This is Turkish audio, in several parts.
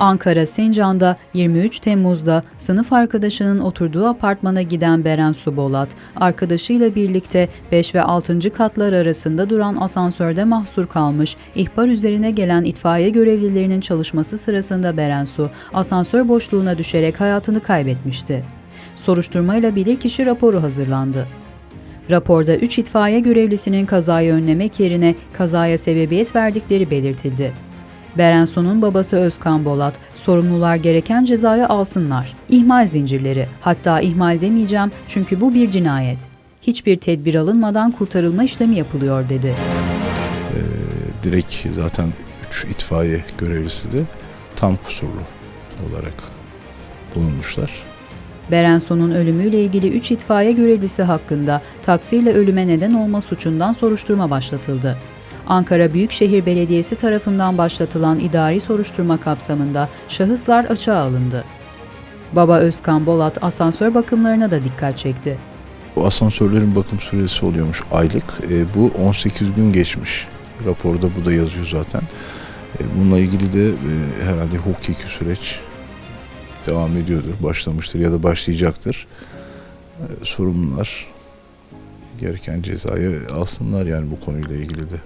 Ankara Sincan'da 23 Temmuz'da sınıf arkadaşının oturduğu apartmana giden Beren Subolat, arkadaşıyla birlikte 5 ve 6. katlar arasında duran asansörde mahsur kalmış, ihbar üzerine gelen itfaiye görevlilerinin çalışması sırasında Beren Su, asansör boşluğuna düşerek hayatını kaybetmişti. Soruşturmayla bilirkişi raporu hazırlandı. Raporda 3 itfaiye görevlisinin kazayı önlemek yerine kazaya sebebiyet verdikleri belirtildi. Berenso'nun babası Özkan Bolat, sorumlular gereken cezayı alsınlar. İhmal zincirleri, hatta ihmal demeyeceğim çünkü bu bir cinayet. Hiçbir tedbir alınmadan kurtarılma işlemi yapılıyor dedi. direkt zaten 3 itfaiye görevlisi de tam kusurlu olarak bulunmuşlar. Berenso'nun ölümüyle ilgili 3 itfaiye görevlisi hakkında taksirle ölüme neden olma suçundan soruşturma başlatıldı. Ankara Büyükşehir Belediyesi tarafından başlatılan idari soruşturma kapsamında şahıslar açığa alındı. Baba Özkan Bolat asansör bakımlarına da dikkat çekti. Bu asansörlerin bakım süresi oluyormuş aylık. E, bu 18 gün geçmiş. Raporda bu da yazıyor zaten. E, bununla ilgili de e, herhalde hukuki süreç devam ediyordur, başlamıştır ya da başlayacaktır. E, sorumlular gereken cezayı alsınlar yani bu konuyla ilgili de.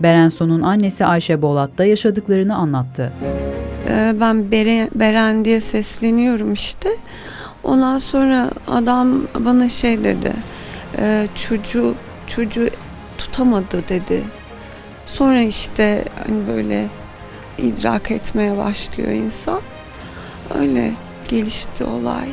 Berenso'nun annesi Ayşe Bolat da yaşadıklarını anlattı. Ee, ben Beren, diye sesleniyorum işte. Ondan sonra adam bana şey dedi. e, çocuğu çocuğu tutamadı dedi. Sonra işte hani böyle idrak etmeye başlıyor insan. Öyle gelişti olay.